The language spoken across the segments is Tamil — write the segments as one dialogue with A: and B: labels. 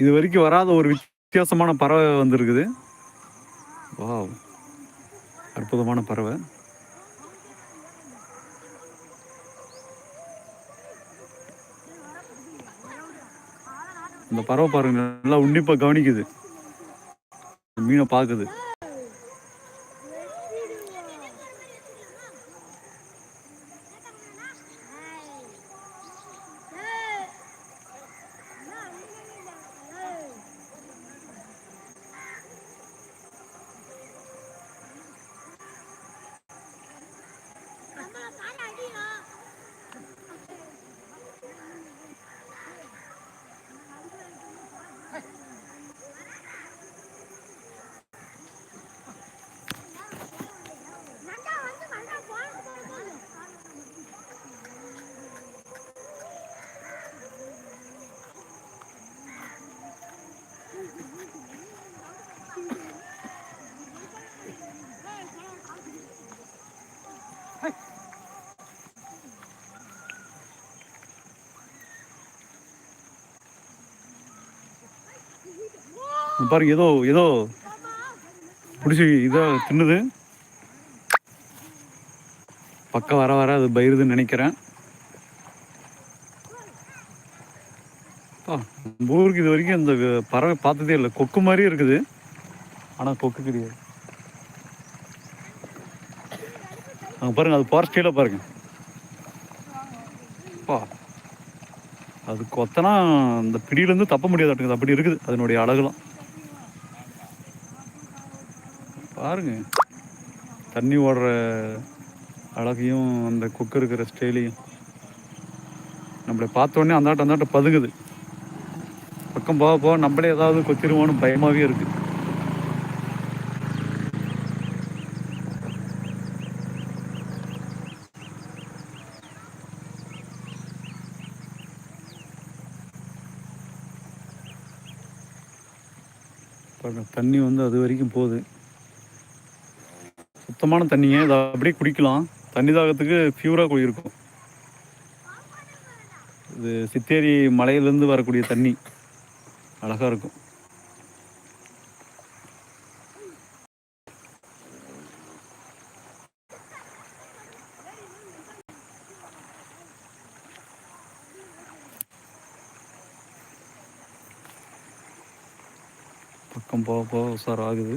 A: இது வரைக்கும் வராத ஒரு வித்தியாசமான பறவை வந்திருக்குது. வா அற்புதமான பறவை. இந்த பறவை பாருங்க நல்லா உன்னிப்பாக கவனிக்குது. மீனை பார்க்குது. பாருங்க ஏதோ ஏதோ பிடிச்சி இதோ தின்னுது. பக்கம் வர வர அது பயிருதுன்னு நினைக்கிறேன். நம்ம ஊருக்கு இது வரைக்கும் இந்த பறவை பார்த்ததே இல்லை. கொக்கு மாதிரி இருக்குது. ஆனால் கொக்கு கிடையாது. அங்கே பாருங்க அது போகிற பாருங்கள் பாருங்க. அது கொத்தனா அந்த பிடியிலேருந்து தப்ப முடியாது அப்படி இருக்குது அதனுடைய அழகுலாம். பாருங்க. தண்ணி ஓடுற அழகையும் அந்த கொக்கு இருக்கிற ஸ்டைலையும். நம்மளை பார்த்தோன்னே அந்தாட்ட அந்தாட்ட பதுங்குது. பக்கம் போக போக நம்மளே ஏதாவது கொத்திருவோன்னு பயமாகவே இருக்கு. பாருங்க தண்ணி வந்து அது வரைக்கும் போகுது. சுத்தமான தண்ணிங்க. இதை அப்படியே குடிக்கலாம். தண்ணி தாகத்துக்கு பியூராக குடியிருக்கும். இது சித்தேரி மலையிலேருந்து வரக்கூடிய தண்ணி. அழகாக இருக்கும். பக்கம் போக போக உஷார் ஆகுது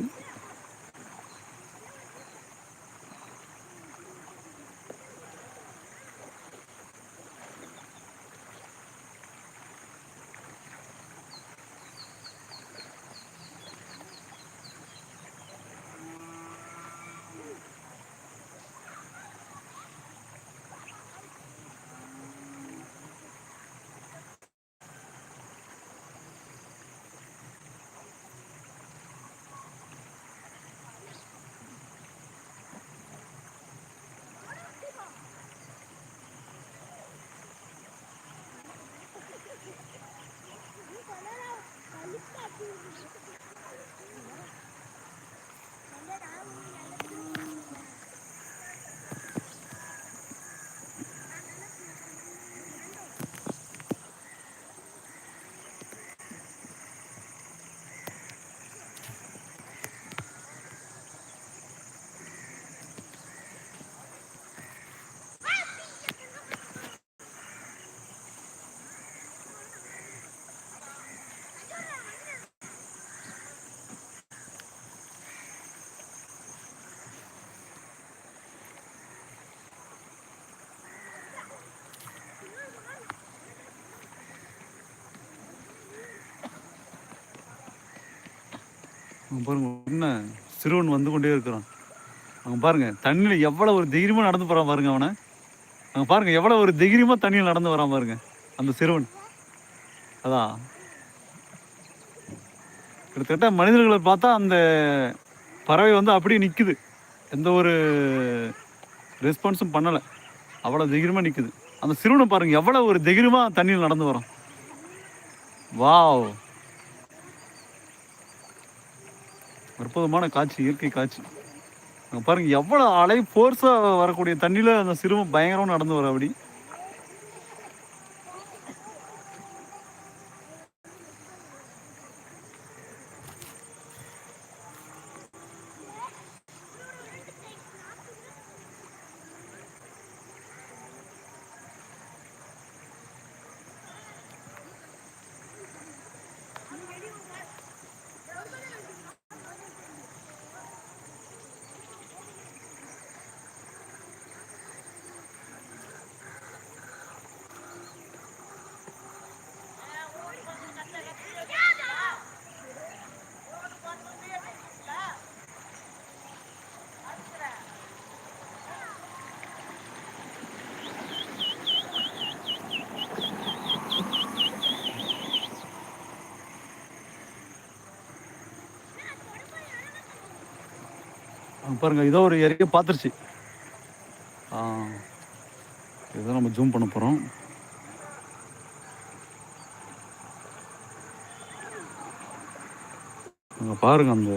A: அங்கே பாருங்க என்ன சிறுவன் வந்து கொண்டே இருக்கிறான். அங்கே பாருங்க தண்ணியில் எவ்வளோ ஒரு தைரியமாக நடந்து போகிறான் பாருங்க அவனை. அங்கே பாருங்க எவ்வளோ ஒரு தைரியமாக தண்ணியில் நடந்து வரான் பாருங்க அந்த சிறுவன். அதான் கிட்டத்தட்ட மனிதர்களை பார்த்தா அந்த பறவை வந்து அப்படியே நிற்குது எந்த ஒரு ரெஸ்பான்ஸும் பண்ணலை. அவ்வளோ தைரியமாக நிற்குது அந்த சிறுவனை பாருங்கள் எவ்வளோ ஒரு தைரியமாக தண்ணியில் நடந்து வரோம் வாவ். அற்புதமான காட்சி இயற்கை காட்சி. பாருங்கள் எவ்வளோ எவ்வளவு அலை ஃபோர்ஸாக வரக்கூடிய தண்ணியில் அந்த சிறுவன் பயங்கரமாக நடந்து வர அப்படி. பாருங்கள் பாருங்க இதோ ஒரு ஏரியா பார்த்துருச்சு. இதுதான் இதை நம்ம ஜூம் பண்ண போகிறோம் அங்கே பாருங்க அந்த